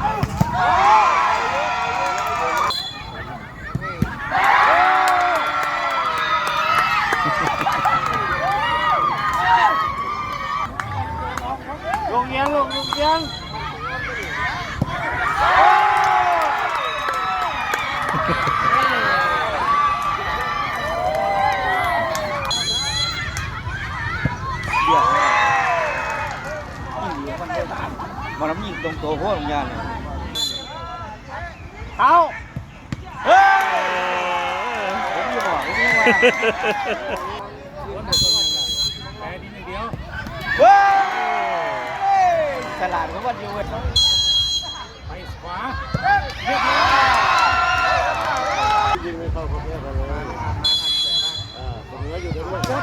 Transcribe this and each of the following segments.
ลงเอียงลงลงเอียง เอาเฮ้ยผมจะบอกผมจะว่าแพ้นิดเดียวเฮ้ยฉลาดกว่าวันอยู่เว้ยไปขวายิงไม่เข้าประเภทเลยอ่าตรงนี้อยู่ด้วยเรีย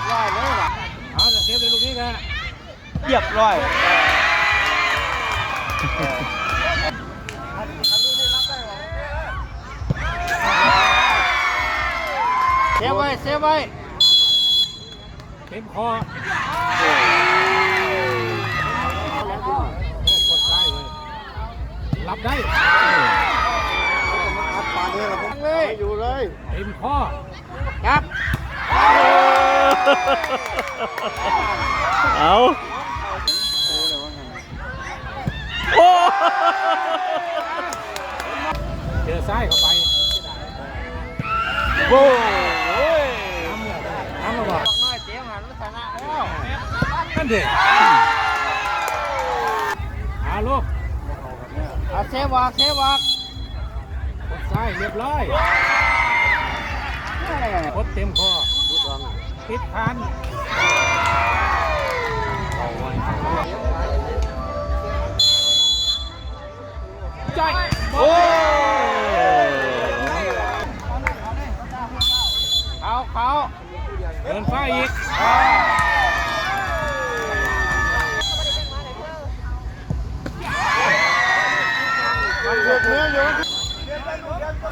บร้อยเลยว่ะเอาจะเซฟเลยลูกนี้กันเรียบร้อย เซฟไว้เซฟไว้เต็มคอโคตรได้เลยรับได้อัดปานเลยละผมไม่อยู่เลยเต็มคอครับ เอาโอ้ เจอซ้ายเข้าไปโอ้ยน้ำเนี่ยน้ำมาบอกน้อยเสียงหันลักษณะแล้วนั่นเด็กเอาลูกเอาเซวอกเซวอกกดซ้ายเรียบร้อยกดเต็มคอติดพัน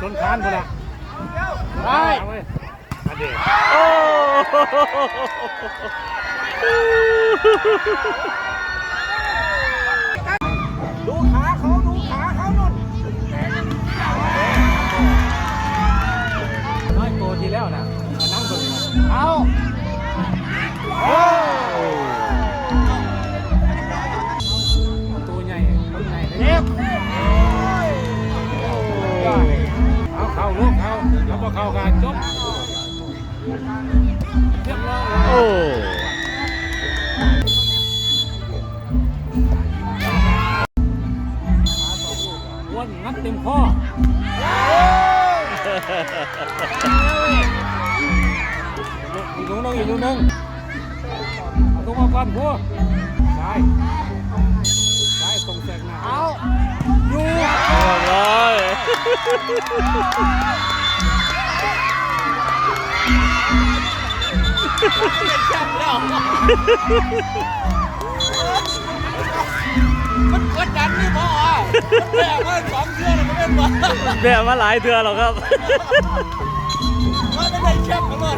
ชนคานพุ่นละได้เอาเว้ยอันเด็กโอ้ โอ้วนงัดเต็มคออีกลูกนึงอีกลูกนึงเอาตัวมาก่อนพัวซ้ายซ้ายตรงแสกหน้าเอาอยู่เรีย มันกดดันนี่พ่ออะแม่ว่าสองเชือกมันเป็นบ่แบบมาหลายเทือแล้วครับมันไม่ได้แชมป์กันเลย